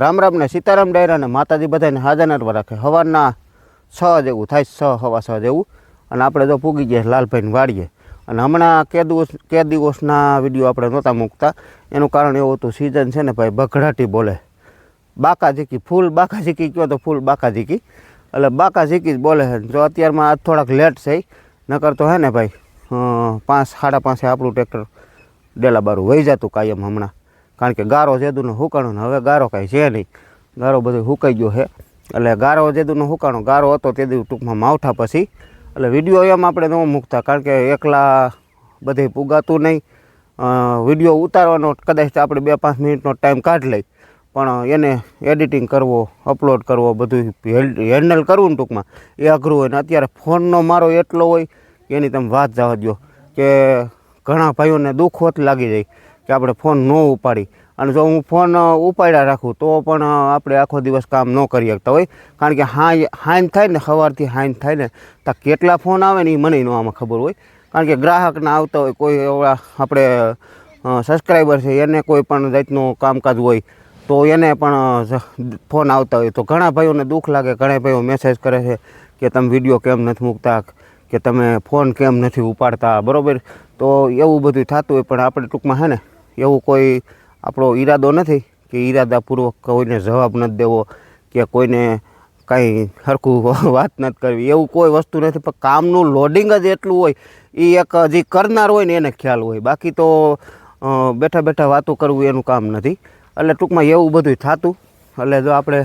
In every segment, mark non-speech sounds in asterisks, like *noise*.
રામ રામ ને સીતારામ ડાયરાને માતાજી બધાને હાજર નરવા રાખે. હવાના છ જેવું થાય, છ, હવા છ જેવું. અને આપણે જો પૂગી ગયા લાલભાઈને વાડીએ. અને હમણાં કે દિવસ, કે દિવસના વીડિયો આપણે નહોતા મૂકતા. એનું કારણ એવું હતું સિઝન છે ને ભાઈ બઘડાટી બોલે. બાકા ઝીકી ફૂલ બાકા ઝીકી કહો તો ફૂલ બાકા ઝીકી એટલે બાકા ઝીકી જ બોલે છે. જો અત્યારમાં આજ થોડાક લેટ છે નકર તો હે ને ભાઈ પાંચ, સાડા પાંચે આપણું ટ્રેક્ટર ડેલા બારું વહી જતું કાયમ હમણાં. કારણ કે ગારો જેદુનું હુકાણું ને હવે ગારો કાંઈ છે નહીં. ગારો બધો હુકાઈ ગયો છે. એટલે ગારો જેદુનું હુકાણો, ગારો હતો તે દી ટૂંકમાં માવઠા પછી. એટલે વીડિયો એમ આપણે ન મૂકતા, કારણ કે એકલા બધે પુગાતું નહીં. વીડિયો ઉતારવાનો કદાચ આપણે બે પાંચ મિનિટનો ટાઈમ કાઢી લઈ. પણ એને એડિટિંગ કરવો, અપલોડ કરવો, બધું હેન્ડલ કરવું ને ટૂંકમાં. એ અઘરું હોય ને અત્યારે ફોનનો મારો એટલો હોય એની તમે વાત જવા દો કે ઘણા ભાઈઓને દુઃખ હોત લાગી જાય. કે આપણે ફોન ન ઉપાડી. અને જો હું ફોન ઉપાડ્યા રાખું, તો પણ આપણે આખો દિવસ કામ ન કરી શકતા હોય. કારણ કે હાઈ હાઈન થાય ને, સવારથી હાઈન થાય ને, તો કેટલા ફોન આવે ને એ મને ન આમાં ખબર હોય. કારણ કે ગ્રાહકના આવતા હોય, કોઈ એવા આપણે સબસ્ક્રાઈબર છે, એને કોઈ પણ જાતનું કામકાજ હોય, તો એને પણ ફોન આવતા હોય. તો ઘણા ભાઈઓને દુઃખ લાગે, ઘણા ભાઈઓ મેસેજ કરે છે કે તમે વીડિયો કેમ નથી મૂકતા, કે તમે ફોન કેમ નથી ઉપાડતા, બરાબર? તો એવું બધું થતું હોય, પણ આપણે ટૂંકમાં હે ને એવું કોઈ આપણો ઈરાદો નથી કે ઈરાદાપૂર્વક કોઈને જવાબ નથી દેવો કે કોઈને કાંઈ સરખું *laughs* વાત નથી કરવી. એવું કોઈ વસ્તુ નથી, પણ કામનું લોડિંગ જ એટલું હોય એ એક જે કરનાર હોય ને એને ખ્યાલ હોય. બાકી તો બેઠા બેઠા વાતો કરવું એનું કામ નથી. એટલે ટૂંકમાં એવું બધું થતું. એટલે જો આપણે,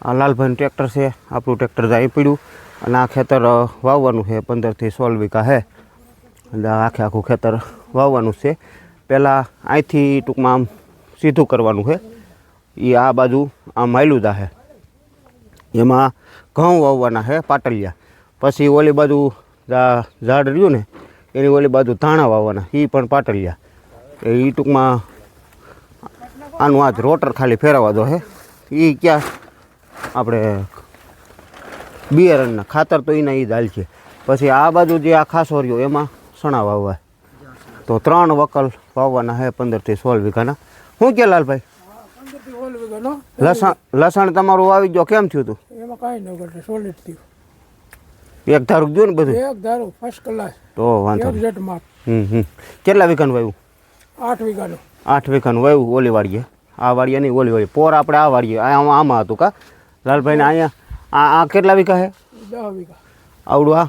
આ લાલભાઈનું ટ્રેક્ટર છે, આપણું ટ્રેક્ટર જાય પડ્યું. અને આ ખેતર વાવવાનું છે, પંદરથી સોળ વીઘા છે. એટલે આખે આખું ખેતર વાવવાનું છે. પહેલાં અહીંથી ટૂંકમાં આમ સીધું કરવાનું છે. એ આ બાજુ આમ માયલુદા છે. એમાં ઘઉં વાવવાના છે પાટલિયા. પછી ઓલી બાજુ ઝાડ રહ્યું ને, એની ઓલી બાજુ ધાણા વાવવાના એ પણ પાટલિયા. એ ટૂંકમાં આનું આજ રોટર ખાલી ફેરવવા દો છે. એ ક્યાં આપણે બિયારણના ખાતર તો એના એ હાલ છે. પછી આ બાજુ જે આ ખાસો રહ્યો, એમાં સણા વાવવા. તો ત્રણ વકલ વાવવાના પંદર પંદરથી સોળ વીઘાના. શું કે લાલભાઈ? લસણ લસણ તમારું આવી ગયો કેમ થયું હતું એમાં કાંઈ ન ઘટે સોલિડ થયું એક ધારું ગયું ને બધું? એક ધારું ફર્સ્ટ ક્લાસ તો વાંધો એક નહીં. માપ હમ હમ. કેટલા વીઘાનું વાવ્યું? આઠ વીઘાનું આઠ વીઘાનું વાવ્યું ઓલી વાડીએ. આ વાડીએ નહીં ઓલી વાડીએ. પોર આપણે આ વાડીએ આ આમાં આમાં હતું કા? લાલભાઈને અહીંયા આ આ કેટલા વીઘા હે? દસ વીઘા. આવડું આ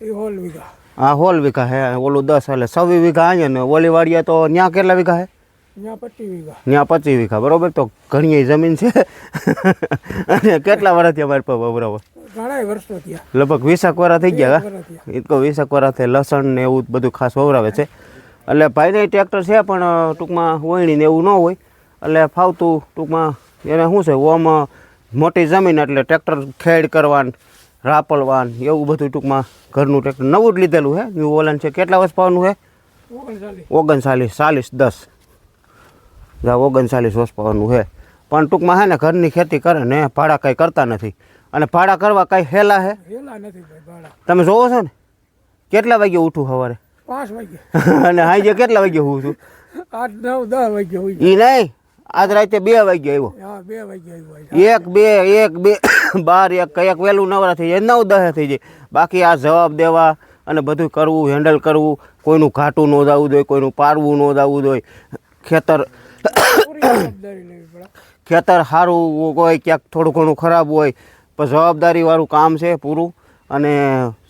એ હોલ વીઘા. આ હોલ વીઘા હે ઓલું દસ એટલે છવ્વીસ વીઘા અહીંયા ને ઓલી વાડીએ તો ત્યાં કેટલા વીઘા હે? ત્યાં પચીસ વીઘા. બરોબર? તો ઘણી જમીન છે. અને કેટલા વર્ષથી અમારે પર બરાબર? લગભગ વીસેક વરા થઈ ગયા? એ તો વીસેક વર્ષ થઈ લસણ ને એવું બધું ખાસ વવરાવે છે. એટલે ભાઈને ટ્રેક્ટર છે પણ ટૂંકમાં વહીણી ને એવું ન હોય. એટલે ફાવતું ટૂંકમાં એને શું છે ઓમ મોટી જમીન એટલે ટ્રેક્ટર ખેડ કરવાન રાપલવાન એવું બધું ટૂંકમાં ઘરનું ટ્રેક્ટર નવું જ લીધેલું છે ન્યૂ ઓલન છે. કેટલા વર્ષ પાવાનું છે ઓગણચાલીસ. ચાલીસ દસ. જા ઓગણચાલીસ વર્ષ પાવાનું છે પણ ટૂંકમાં હે ને ઘરની ખેતી કરે ને ભાડા કાંઈ કરતા નથી. અને ભાડા કરવા કાંઈ હેલા હે? તમે જોવો છો ને કેટલા વાગે ઉઠું સવારે? પાંચ વાગે *laughs* અને હાજે કેટલા વાગે હું છું? આઠ નવ દસ વાગે એ નહીં આજ રાતે બે વાગે આવ્યો. બે વાગે આવ્યું એક બે એક બે. બાર એક એક વહેલું નવરા થઈ જાય નવ દહે થઈ જાય. બાકી આ જવાબ દેવા અને બધું કરવું હેન્ડલ કરવું કોઈનું ઘાટું ન જવું જોઈએ કોઈનું પારવું ન જવું જોઈએ. ખેતર ખેતર સારું હોય ક્યાંક થોડું ઘણું ખરાબ હોય પણ જવાબદારીવાળું કામ છે પૂરું. અને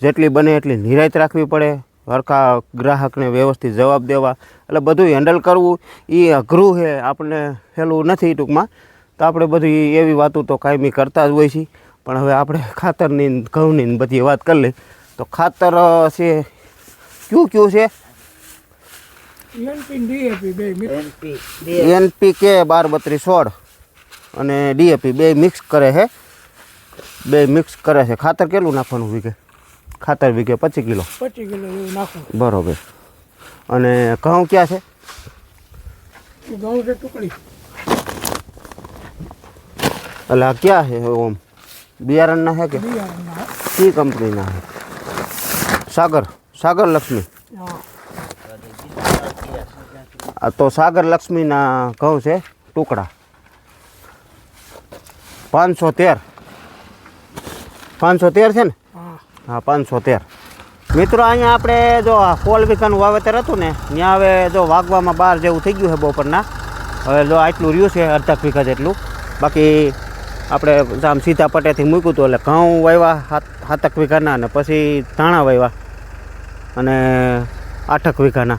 જેટલી બને એટલી નિરાયત રાખવી પડે. હરખા ગ્રાહકને વ્યવસ્થિત જવાબ દેવા. એટલે બધું હેન્ડલ કરવું એ અઘરું છે. આપણને સહેલું નથી ટૂંકમાં. તો આપણે બધી એવી વાતો તો કાયમી કરતા જ હોય છે પણ હવે આપણે ખાતરની ઘઉંની બધી વાત કરી લઈ તો ખાતર છે કયું કયું છે? એનપીકે બાર બત્રીસ સોળ અને ડીએપી બે મિક્સ કરે છે. બે મિક્સ કરે છે. ખાતર કેટલું નાખવાનું વીઘે? ખાતર વીઘે પચીસ કિલો. પચીસ કિલો નાખો બરોબર. અને ઘઉં ક્યાં છે? ઘઉં છે ટુકડી. એટલે આ ક્યાં છે ઓમ બિયારણના છે કે કઈ કંપનીના છે સાગર સાગર લક્ષ્મી આ તો સાગર લક્ષ્મીના ઘઉં છે ટુકડા પાંચસો તેર પાંચસો તેર છે ને હા પાંચસો તેર મિત્રો અહીંયા આપણે જો આ ફોલ વીઘાનું વાવેતર હતું ને ત્યાં હવે જો વાગવામાં બાર જેવું થઈ ગયું છે બપોરના. હવે જો આટલું રહ્યું છે અડધા વીઘા જેટલું. બાકી આપણે આમ સીધા પટેથી મૂક્યું હતું એટલે ઘઉં વાવ્યા સાત સાતક વીઘાના અને પછી ધાણા વાવ્યા અને આઠક વીઘાના.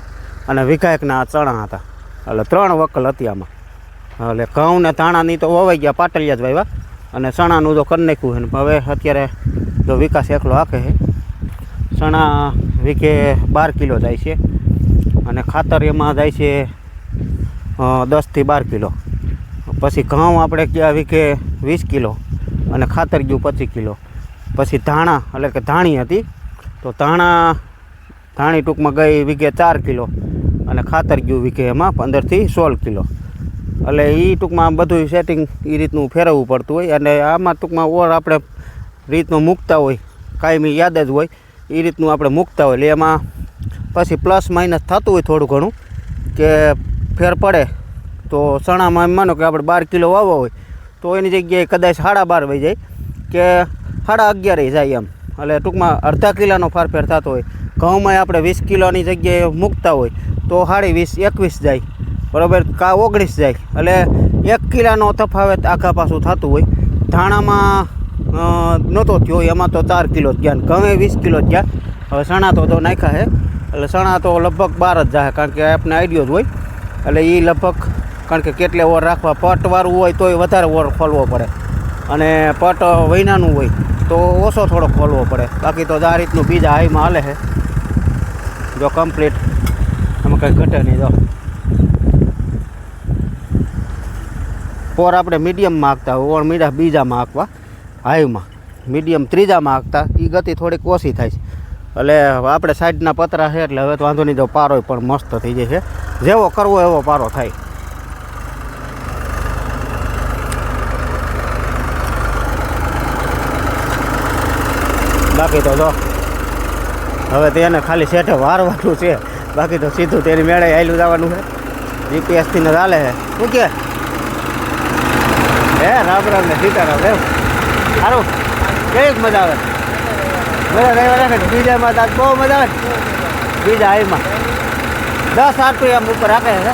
અને વીઘા એકના ચણા હતા. એટલે ત્રણ વકલ હતી આમાં. એટલે ઘઉં ને ધાણાની તો વવાઈ ગયા, પાટલિયા જ વાવ્યા. અને ચણાનું તો કરી નાખ્યું છે હવે અત્યારે જો વિકાસ એકલો આખે છે. ચણા વીઘે બાર કિલો જાય છે. અને ખાતર એમાં જાય છે દસથી બાર કિલો. પછી ઘઉં આપણે ક્યાં વીઘે વીસ કિલો અને ખાતર ગયું પચીસ કિલો. પછી ધાણા, એટલે કે ધાણી હતી, તો ધાણા, ધાણી ટૂંકમાં ગઈ વીઘે ચાર કિલો અને ખાતર ગયું વીઘે એમાં પંદરથી સોળ કિલો. એટલે એ ટૂંકમાં બધું સેટિંગ એ રીતનું ફેરવવું પડતું હોય અને આમાં ટૂંકમાં ઓર આપણે રીતનું મૂકતા હોય, કાયમી યાદ જ હોય એ રીતનું આપણે મૂકતા હોય. એટલે એમાં પછી પ્લસ માઇનસ થતું હોય થોડું ઘણું કે ફેર પડે. તો ચણામાં એમ માનો કે આપણે બાર કિલો વાવવા હોય, તો એની જગ્યાએ કદાચ સાડા બાર વહી જાય, કે સાડા અગિયાર જાય એમ. એટલે ટૂંકમાં અડધા કિલોનો ફારફેર થતો હોય. ઘઉંમાં આપણે વીસ કિલોની જગ્યાએ મૂકતા હોય, તો સાડી વીસ, એકવીસ જાય. બરાબર? કા ઓગણીસ જાય. એટલે એક કિલાનો તફાવત આખા પાછું થતું હોય. ધાણામાં નહોતો થયો, એમાં તો ચાર કિલો જ ગયા ઘઉં વીસ કિલો જ ગયા. હવે સણા તો નાખ્યા છે. એટલે સણા તો લગભગ બાર જ જાય, કારણ કે આપણે આઈડિયો જ હોય. એટલે એ લગભગ કારણ કે કેટલે ઓર રાખવા પટવાળું હોય તોય વધારે ઓર ખોલવો પડે. અને પટ વૈનાનું હોય તો ઓછો થોડો ખોલવો પડે. બાકી તો આ રીતનું બીજા હાઈમાં હાલે છે. જો કમ્પ્લીટ એમાં કંઈ ઘટે નહીં જો. પોર આપણે મીડિયમમાં હાંકતા ઓર મીડા બીજામાં હાંકવા, હાઈમાં. મીડિયમ ત્રીજામાં હાંકતા એ ગતિ થોડીક ઓછી થાય છે. એટલે આપણે સાઈડના પતરા છે, એટલે હવે તો વાંધો નહીં તો પારો પણ મસ્ત થઈ જાય છે. જેવો કરવો એવો પારો થાય. બાકી તો જો. હવે તેને ખાલી સેઠે વારવાનું છે. બાકી તો સીધું તેની મેળે આવેલું જવાનું છે. જીપીએસથી ને ચાલે છે. શું કે? હે, રામ રામ ને સીતારામ એમ. સારું કેવી મજા આવે? મજા રહેવા રાખે છે બીજામાં તો આજ બહુ મજા આવે ને. બીજા હાઈમાં દસ આરપીએમ ઉપર રાખે છે.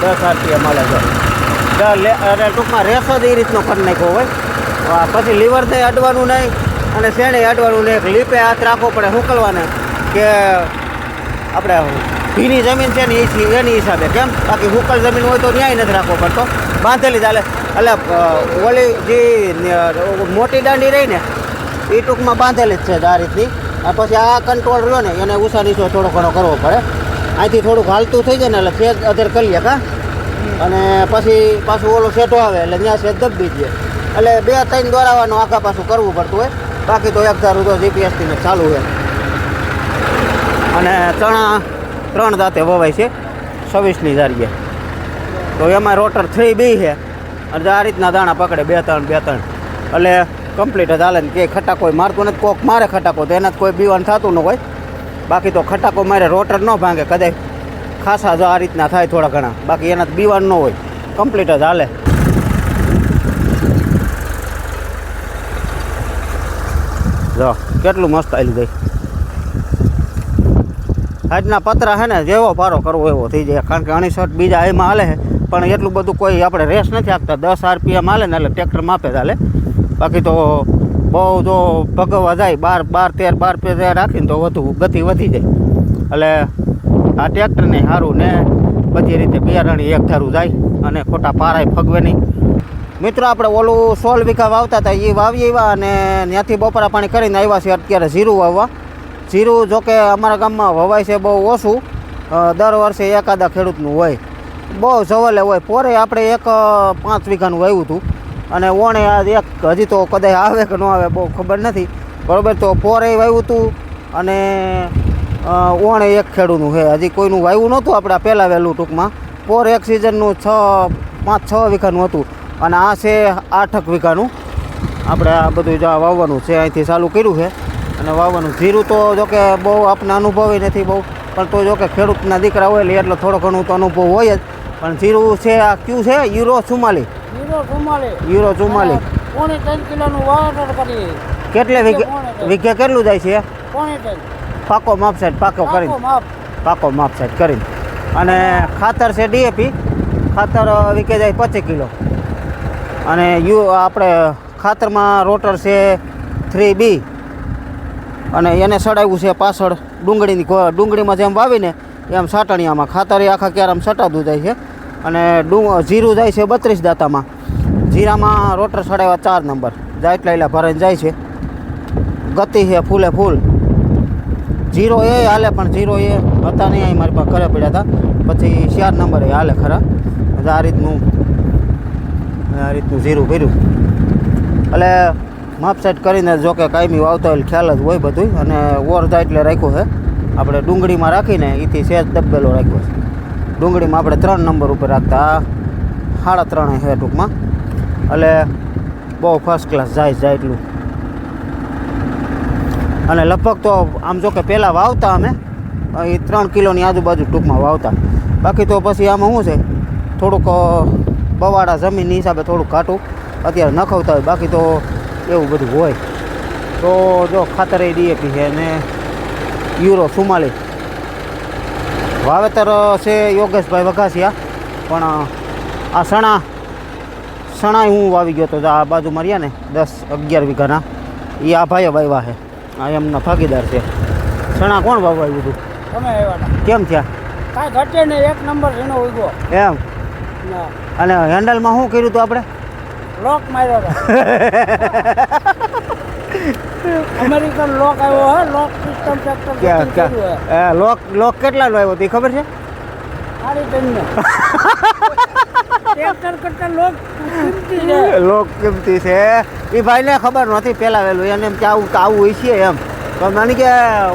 દસ આરપીએમ મળે છે. દર લે અને ટૂંકમાં રેસો જ એ રીતનો કરી નાખ્યો હોય. આ પછી લીવરને અડવાનું નહીં. અને શેણે અડવાનું ને એક લીપે હાથ રાખવો પડે હુકલવાને કે આપણે ભીની જમીન છે ને એ એની હિસાબે, કેમ? બાકી હુકલ જમીન હોય તો ન્યાય નથી રાખવો પડતો. બાંધેલી ચાલે એટલે ઓલી જે મોટી દાંડી રહી ને, એ ટૂંકમાં બાંધેલી જ છે આ રીતની. આ પછી આ કંટ્રોલ રહ્યો ને, એને ઉષા થોડો ઘણો કરવો પડે. અહીંથી થોડુંક હાલતું થઈ જાય ને, એટલે ફેર અધર કરી લે, કા? અને પછી પાછું ઓલો સેટો આવે, એટલે ત્યાં સેજ દબી દે. એટલે બે ત્રણ દોરાવાનું આખા પાછું કરવું પડતું હોય. બાકી તો એક ધારું તો જીપીએસટીને ચાલુ હોય અને ચણા ત્રણ દાંતે વવાય છે, છવ્વીસની ધારીએ. તો એમાં રોટર થ્રી બી છે. અને આ રીતના દાણા પકડે બે ત્રણ બે ત્રણ. એટલે કમ્પ્લીટ જ હાલે ને કે ખટાકો મારતું નથી, કોક મારે ખટાકો, તો એના કોઈ બીવાન થતું ન હોય. બાકી તો ખટાકો મારે રોટર ન ભાંગે કદાચ ખાસા જો આ રીતના થાય થોડા ઘણા. બાકી એના બીવાન ન હોય. કમ્પ્લીટ જ હાલે. જો, કેટલું મસ્ત આવેલું જાય આજના પતરા છે ને, જેવો પારો કરવો એવો થઈ જાય. કારણ કે અણીસઠ બીજા એમાં હાલે છે. પણ એટલું બધું કોઈ આપણે રેસ નથી આપતા. દસ આરપીએમ હાલે ને એટલે ટ્રેક્ટર માપે ચાલે બાકી તો બહુ જો ભગવવા જાય, બાર બાર, તેર બાર તેર રાખીને તો વધુ ગતિ વધી જાય. એટલે આ ટ્રેક્ટરને સારું ને બધી રીતે બિયારણી એક ધારું જાય અને ખોટા પારાય ફગવે નહીં. મિત્રો, આપણે ઓલું સોળ વીઘા વાવતા હતા એ વાવી આવ્યા અને ત્યાંથી બપોરા પાણી કરીને આવ્યા છે અત્યારે જીરું વાવવા. જીરું જોકે અમારા ગામમાં વવાય છે બહુ ઓછું. દર વર્ષે એકાદા ખેડૂતનું હોય. બહુ જવલે હોય. પોરે આપણે એક પાંચ વીઘાનું વાવ્યું હતું. અને ઓણે આ એક, હજી તો કદાચ આવે કે ન આવે બહુ ખબર નથી. બરાબર, તો પોરે વાવ્યું હતું અને ઓણે એક ખેડૂતનું છે. હજી કોઈનું વાવ્યું નહોતું. આપણે પહેલાં વહેલું ટૂંકમાં. પોર એક સિઝનનું છ, પાંચ, છ વીઘાનું હતું. અને આ છે આઠક વીઘાનું. આપણે આ બધું જો વાવવાનું છે અહીંથી ચાલુ કર્યું છે. અને વાવવાનું જીરું તો જોકે બહુ આપણે અનુભવી નથી બહુ પણ તો જોકે ખેડૂતના દીકરા હોય એટલે એટલો થોડો ઘણું તો અનુભવ હોય જ. પણ જીરું છે આ ક્યુ છે? યુરો ચુમ્માલી યુરો કરી કેટલે વીઘે વીઘે કેટલું જાય છે? પાકો માપ સાઈડ પાકો પાકો કરીને. પાકો માપ સાઈડ કરીને. અને ખાતર છે ડીએપી. ખાતર વીકે જાય પચીસ કિલો. અને યુ આપણે ખાતરમાં રોટર છે થ્રી બી. અને એને સડાવ્યું છે પાછળ ડુંગળીની ડુંગળીમાં જેમ વાવીને એમ સાટણિયામાં. ખાતર આખા ક્યારામાં સટાતું જાય છે. અને ડું જીરું જાય છે બત્રીસ દાંતામાં. જીરામાં રોટર સડાવ્યા ચાર નંબર. જાય એટલા ભરાઈને જાય છે. ગતિ છે ફૂલે ફૂલ. જીરો એ હાલે, પણ જીરો એ હતા નહીં, અહીં મારી પાસે ઘરે પડ્યા હતા. પછી ચાર નંબર એ હાલે ખરા. આ રીતનું આ રીતનું જીરું ભર્યું. એટલે માપ સેટ કરીને જો કે કાયમી વાવતા હોય ખ્યાલ જ હોય બધું અને ઓરધા એટલે રાખ્યું છે. આપણે ડુંગળીમાં રાખીને એથી સેજ દબેલો રાખ્યો છે. ડુંગળીમાં આપણે ત્રણ નંબર ઉપર રાખતા સાડા ત્રણે છે ટૂંકમાં. એટલે બહુ ફર્સ્ટ ક્લાસ જાય જાય એટલું. અને લગભગ તો આમ જો કે પહેલાં વાવતા અમે એ ત્રણ કિલોની આજુબાજુ ટૂંકમાં વાવતા. બાકી તો પછી આમાં શું છે? થોડુંક બવાડા જમીનની હિસાબે થોડુંક ઘાટું અત્યારે નખવતા હોય બાકી તો એવું બધું હોય. તો જો ખાતર એ ડીએપી છે અને યુરો સુમાલી. વાવેતર છે યોગેશભાઈ વઘાસિયા પણ આ સણા સણા હું વાવી ગયો તો આ બાજુ રહ્યા ને દસ અગિયાર વીઘાના એ આ ભાઈ વાવ્યા છે. આ એમના ભાગીદાર છે. સણા કોણ વાવવા બધું તમે કેમ થયા? કાંઈ ઘટે નહીં એક નંબર એનો ઉગો એમ? અને હેન્ડલમાં શું કર્યું હતું આપણે? લોક માર્યો અમેરિકન લોક આવ્યો હે લોક સિસ્ટમ ટ્રેક્ટર લોક લોક કેટલાનો આવ્યો તે ખબર છે? સાડી ત્રણનો. ટ્રેક્ટર કરતા લોક કિંમતી છે. *laughs* લોક કિંમતી છે. એ ભાઈને ખબર નથી પહેલાં વહેલું. એને એમ કે આવું આવું હોય છે એમ. તો મને કે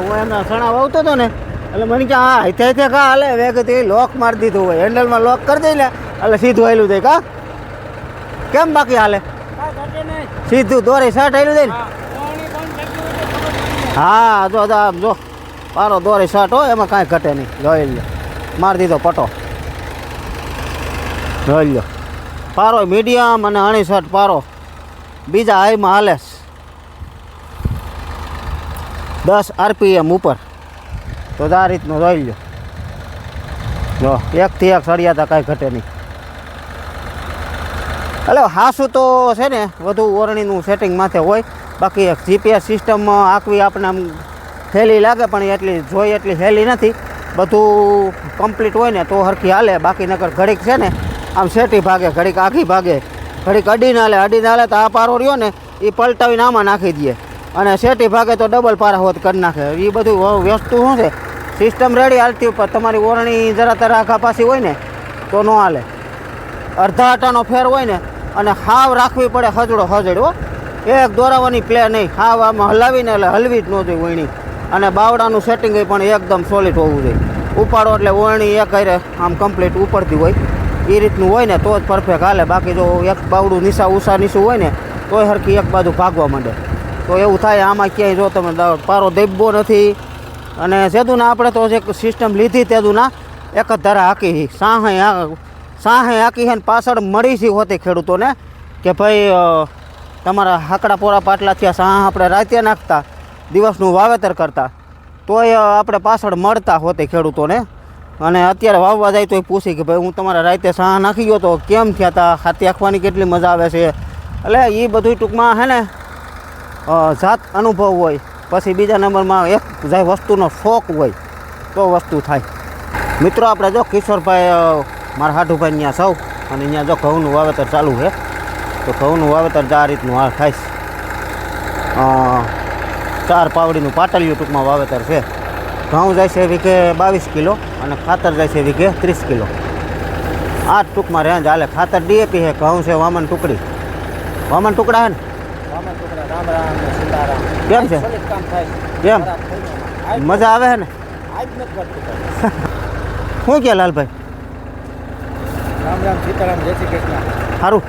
હું એમના સણા વાવતો હતો ને એટલે મને કે હા હેથે હેથે કા હાલે? કીધું લોક મારી દીધું હોય. હેન્ડલમાં લોક કરી દઈ ને એટલે સીધું આવેલું દે કા? કેમ બાકી હાલે? સીધું દોરે શર્ટ આવેલું દે ને? હા તો જો આમ જો. પારો દોરે શર્ટ હોય એમાં કાંઈ ઘટે નહીં. જોઈ લો મારી દીધો પટો. જોઈ લો પારો મીડિયમ અને અણી શર્ટ પારો. બીજા હાઈમાં હાલે દસ આરપીએમ ઉપર. તો આ રીતનું જોઈ લો જો એકથી એક સળિયાતા કાંઈ ઘટે નહીં. એટલે હાસું તો છે ને, વધુ ઓરણીનું સેટિંગ માથે હોય. બાકી એક જીપીએસ સિસ્ટમ આખવી આપણે આમ હેલી લાગે, પણ એટલી જોઈ એટલી હેલી નથી. બધું કમ્પ્લીટ હોય ને તો હરખી હાલે. બાકી નગર ઘડીક છે ને, આમ શેટી ભાગે, ઘડીક આખી ભાગે. ઘડીક અડીને હાલે અડીને હાલે તો આ પારો રહ્યો ને એ પલટાવીને આમાં નાખી દઈએ અને શેટી ભાગે તો ડબલ પારા હોત કરી નાખે. એ બધું વસ્તુ શું છે? સિસ્ટમ રેડી હાલતી પણ તમારી ઓરણી જરા તરા આખા પાછી હોય ને, તો ન હાલે. અડધા આટાનો ફેર હોય ને અને હાવ રાખવી પડે હજડો હજડો. એક દોરાવાની પ્લે નહીં. હાવ આમાં હલાવીને એટલે હલવી જ ન જોઈએ વણી. અને બાવડાનું સેટિંગ પણ એકદમ સોલિડ હોવું જોઈએ. ઉપાડો એટલે વણી એક હારે આમ કમ્પ્લીટ ઉપડતી હોય. એ રીતનું હોય ને તો જ પરફેક્ટ હાલે. બાકી જો એક બાવડું નીસા ઉષા નીસું હોય ને તોય હરખી એક બાજુ ભાગવા માંડે. તો એવું થાય આમાં ક્યાંય જો તમે પારો દેબવો નથી. અને સેદુના આપણે તો જે સિસ્ટમ લીધી તેદુના એક જ ધારા હાકી. સાહ સાહે આખી હે પાછળ મળી છે હોતી ખેડૂતોને કે ભાઈ તમારા હાકડા પોરા પાટલા થયા સાહ આપણે રાતે નાખતા, દિવસનું વાવેતર કરતા. તોય આપણે પાછળ મળતા હોતે ખેડૂતોને. અને અત્યારે વાવવા જાય તો એ પૂછી કે ભાઈ, હું તમારા રાતે સાહ નાખી ગયો તો કેમ થયા હતા હાથી આંખવાની કેટલી મજા આવે છે? એટલે એ બધું ટૂંકમાં હે ને જાત અનુભવ હોય. પછી બીજા નંબરમાં એક જાય વસ્તુનો શોખ હોય, તો વસ્તુ થાય. મિત્રો, આપણે જો કિશોરભાઈ મારા હાઠુભાઈ ત્યાં સૌ અને અહીંયા જો ઘઉંનું વાવેતર ચાલુ છે તો ઘઉંનું વાવેતર જ આ રીતનું આ થાય છે. ચાર પાવડીનું પાટલિયું ટૂંકમાં વાવેતર છે. ઘઉં જાય છે વીઘે બાવીસ કિલો અને ખાતર જાય છે વીઘે ત્રીસ કિલો. આ જ ટૂંકમાં રેન્જ હાલે. ખાતર ડીએપી છે ઘઉં છે વામન ટુકડી. વામન ટુકડા છે ને? કેમ છે? કેમ મજા આવે છે ને. શું કે લાલભાઈ? રામ રામ સીતારામ જય શ્રી કૃષ્ણ. સારું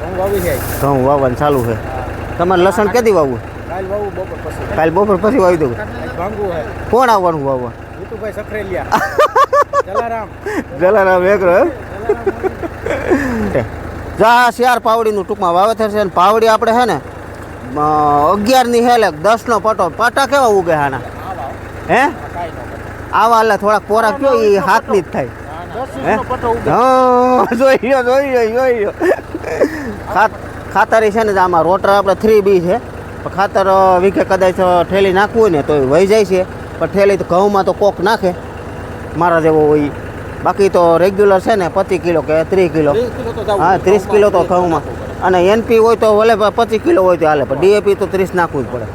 ઘઉં વાવી છે ઘઉં વાવવાનું ચાલુ છે. તમારે લસણ કેદી વાવવું? કાલ વાવું બપોર પછી. કાલ બપોર પછી વાવી દઉં. ભાંગવું હોય કોણ આવવાનું વાવવા? જીતુભાઈ સખરેલિયા. *laughs* જલારામ. જલારામ વેકરો જા શિયાર પાવડીનું ટૂંકમાં વાવેતર છે ને પાવડી આપણે છે ને અગિયારની હેલે દસનો પટો. પટા કેવા ઉગે આના? હે. આવા એટલે થોડાક પોરા કયો એ હાથની જ થાય. જોઈ જોઈ જોઈ ખાતર છે ને આમાં રોટર આપણે થ્રી બી છે. પણ ખાતર વીઘે કદાચ ઠેલી નાખવું હોય ને તો વહી જાય છે. પણ ઠેલી તો ઘઉંમાં તો કોક નાખે. મારા જેવો હોય બાકી તો રેગ્યુલર છે ને પચીસ કિલો કે ત્રીસ કિલો. હા ત્રીસ કિલો તો ઘઉંમાં. અને એનપી હોય તો ભલે પચીસ કિલો હોય તો હાલે પણ ડીએપી તો ત્રીસ નાખવું જ પડે.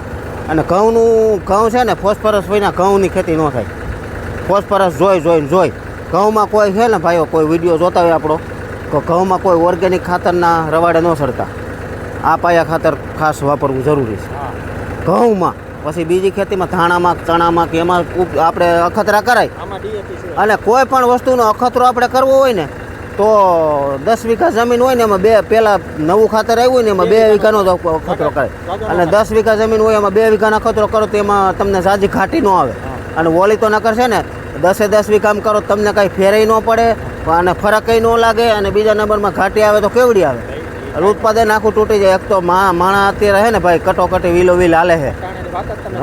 અને ઘઉંનું ઘઉં છે ને ફોસ્ફરસ વિના ઘઉંની ખેતી ન થાય. ફોસ્ફરસ જોઈ જોઈને જોઈ. ઘઉંમાં કોઈ છે ને ભાઈઓ કોઈ વીડિયો જોતા હોય આપણો તો ઘઉંમાં કોઈ ઓર્ગેનિક ખાતરના રવાડે ન સરતા. આ પાયા ખાતર ખાસ વાપરવું જરૂરી છે. ઘઉંમાં પછી બીજી ખેતીમાં ધાણામાં ચણામાં કે એમાં આપણે અખતરા કરાય. અને કોઈ પણ વસ્તુનો અખતરો આપણે કરવો હોય ને તો દસ વીઘા જમીન હોય ને એમાં બે પહેલાં નવું ખાતર આવ્યું હોય ને એમાં બે વીઘાનો જ અખતરો કરે અને દસ વીઘા જમીન હોય એમાં બે વીઘાનો અખતરો કરો તો એમાં તમને સાજી ઘાટી ન આવે. અને વોલી તો નકર છે ને દસે દસ વીઘામાં કરો તો તમને કાંઈ ફેરાઈ ન પડે અને ફરકય ન લાગે અને બીજા નંબરમાં ઘાટી આવે તો કેવડી આવે? એટલે ઉત્પાદન આખું તૂટી જાય. એક તો મા માણા અત્યારે હે ને ભાઈ કટોકટી વીલો વીલ હાલે છે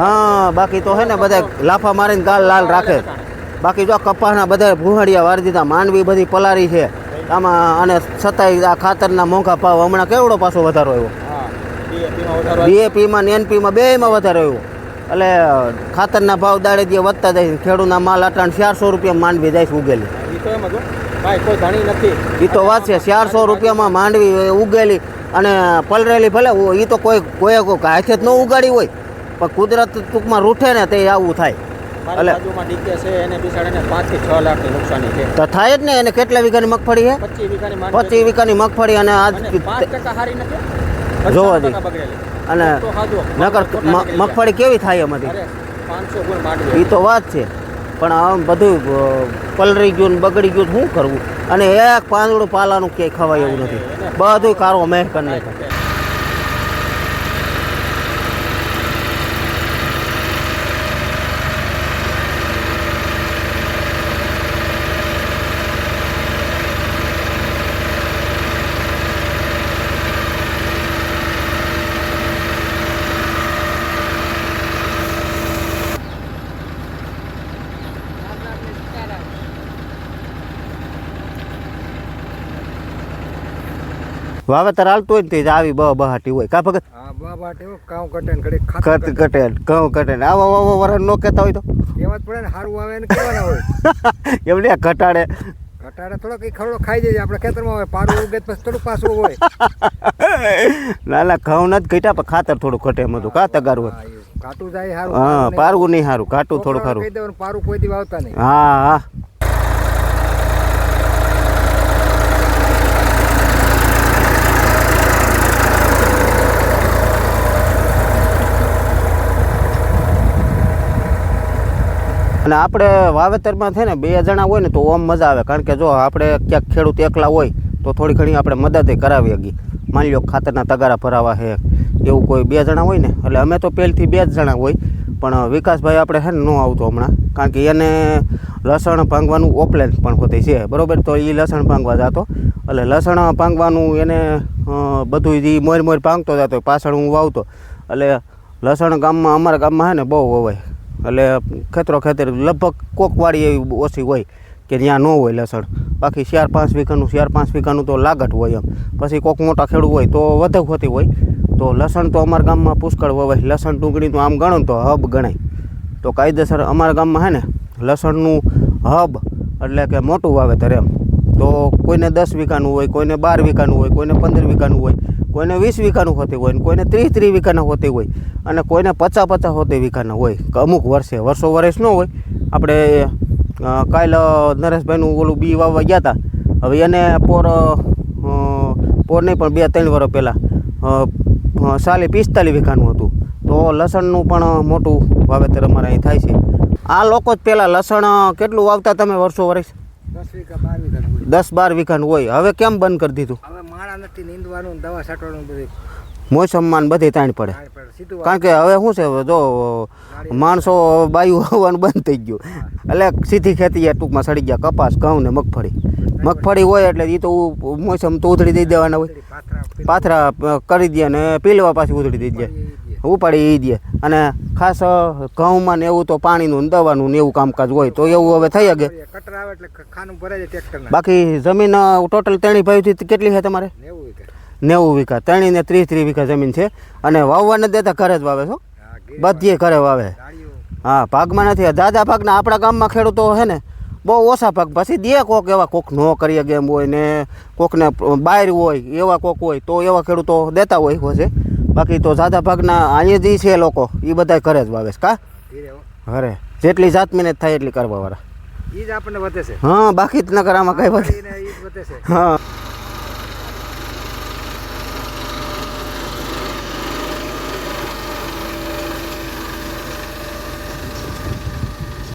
હા બાકી તો હે ને બધા લાફા મારીને ગાલ લાલ રાખે. બાકી જો કપાસના બધા ભૂહડિયા વારી દીધા માંડવી બધી પલારી છે. આમાં અને છતાંય આ ખાતરના મોંઘા ભાવ હમણાં કેવડો પાછો વધારો આવ્યો? ડીએપીમાં ને એનપીમાં બેયમાં વધારો આવ્યો. એટલે ખાતરના ભાવ દાડે দিয়ে વધતા જાય. ખેડૂતના માલ અટાણ ચારસો રૂપિયા માંડવી જાય છે ઉગેલી. એ તો જ વાત છે ચારસો રૂપિયામાં માંડવી ઉગેલી અને પલરેલી ભલે એ તો કોઈ કોઈ હાથે જ ન ઉગાડી હોય પણ કુદરત ટૂંકમાં રૂઠે ને તે આવું થાય. તો થાય જ ને એને કેટલા વીઘાની મગફળી છે? પચીસ વીઘાની મગફળી અને આજ જોવા બગડેલી. અને નકર મગફળી કેવી થાય એમાંથી? એ તો વાત છે. પણ આમ બધું પલરી ગયું ને બગડી ગયું શું કરવું? અને એક પાંદડું પાલાનું ક્યાંય ખવાય એવું નથી. બધું કારો મેં કરી નાખ્યો વાવેતર હાલતું હોય ને તે જ આવી બ બહાટી હોય. કા ભગત? હા કટે ને ઘડીક કટ કટે. ઘઉં કટે ને. આવો આવો વરણ નો કહેતા હોય તો. કહેવા જ પડે ને સારું આવે ને કેવાના હોય. *laughs* એમને ઘટાડે. ઘટાડે થોડો કઈ ખવડો ખાઈ જાય આપણે ખેતરમાં હોય પારું ઉગે પછી થોડું પાછું હોય. *laughs* ના ના ઘઉં નથી ઘટ્યા પણ ખાતર થોડું ઘટે એમ હતું. કા તગારું હોય? જાય સારું હા પારવું નહીં. સારું કાટું થોડું સારું પારું કોઈ દી વાવતા નહીં. હા હા. અને આપણે વાવેતરમાં છે ને બે જણા હોય ને તો ઓમ મજા આવે. કારણ કે જો આપણે ક્યાંક ખેડૂત એકલા હોય તો થોડી ઘણી આપણે મદદ કરાવી શકીએ માની લો ખાતરના તગારા ભરાવા છે એવું કોઈ બે જણા હોય ને, એટલે અમે તો પહેલથી બે જ જણા હોય, પણ વિકાસભાઈ આપણે છે ને ન આવતો હમણાં. કારણ કે એને લસણ ભાંગવાનું ઓપલેન પણ હોતી છે. બરોબર? તો એ લસણ ભાંગવા જતો. એટલે લસણ ભાંગવાનું એને બધું એ મોર મોર ભાંગતો જતો. પાછળ હું વાવતો. એટલે લસણ ગામમાં, અમારા ગામમાં છે ને બહુ વવાય. એટલે ખેતરો ખેતર લગભગ કોકવાળી એવી ઓછી હોય કે ત્યાં ન હોય લસણ. બાકી ચાર પાંચ વીઘાનું, ચાર પાંચ વીઘાનું તો લાગટ હોય એમ. પછી કોક મોટા ખેડૂત હોય તો વધુ હોતી હોય. તો લસણ તો અમારા ગામમાં પુષ્કળ વવાય. લસણ ડુંગળી આમ ગણો તો હબ ગણાય. તો કાયદેસર અમારા ગામમાં હે ને લસણનું હબ એટલે કે મોટું વાવેતર એમ. તો કોઈને દસ વીઘાનું હોય, કોઈને બાર વીઘાનું હોય, કોઈને પંદર વીઘાનું હોય. કોઈને વીસ વીઘાનું હોતી હોય ને કોઈને ત્રીસ ત્રીસ વીઘાના હોતી હોય અને કોઈને પચાસ પચાસ હોતી વીઘાના હોય કે અમુક વર્ષે વર્ષો વર્ષ ન હોય. આપણે કાલ નરેશભાઈનું ઓલું બી વાવવા ગયા હતા હવે એને પોર પોર નહીં પણ બે ત્રણ વર્ષ પહેલાં સાલી પિસ્તાલીસ વીઘાનું હતું. તો લસણનું પણ મોટું વાવેતર અમારે અહીં થાય છે. આ લોકો જ પહેલાં લસણ કેટલું વાવતા તમે વર્ષો વર્ષ? દસ બાર વીઘાનું હોય. હવે કેમ બંધ કરી દીધું? નથી નીંદવાનું દવા છાંટવાનું બધું. મોસમમાં બધી તાણ પડે. કારણ કે હવે શું છે જો માણસો બાયું હોવાનું બંધ થઈ ગયું. એટલે સીધી ખેતી ટૂંકમાં સડી ગયા કપાસ ઘઉં ને મગફળી. મગફળી હોય. એટલે એ તો મોસમ તો ઉધડી દઈ દેવાના હોય. પાથરા પાથરા કરી દે ને પીલવા પાછી ઉધડી દઈ દે. ઉપાડી એ દે. અને ખાસ ઘઉંમાં ને એવું તો પાણીનું ને દવાનું ને એવું કામકાજ હોય તો એવું હવે થઈ શકે. બાકી જમીન ટોટલ ત્રણેય ભાઈથી કેટલી છે તમારે? નેવું વીઘા. ત્રણી ને ત્રીસ ત્રીસ વીઘા જમીન છે. અને વાવવા નથી દેતા ઘરે જ વાવે છો? હા બધીએ ઘરે વાવે. હા ભાગમાં નથી. દાદા ભાગના આપણા ગામમાં ખેડૂતો છે ને બહુ ઓછા ભાગ. પછી દે કોક એવા કોક નો કરીએ ગેમ હોય ને કોકને બહાર હોય એવા કોક હોય તો એવા ખેડૂતો દેતા હોય હોય છે. બાકી તો દાદા ભાગના અહીંયા જે છે લોકો એ બધા ઘરે જ વાવે છે કા? અરે જેટલી જાત મહેનત થાય એટલી કરવા વાળા એ જ આપણને વધે છે. હા બાકી જ નગર આમાં કઈ વધે. હા.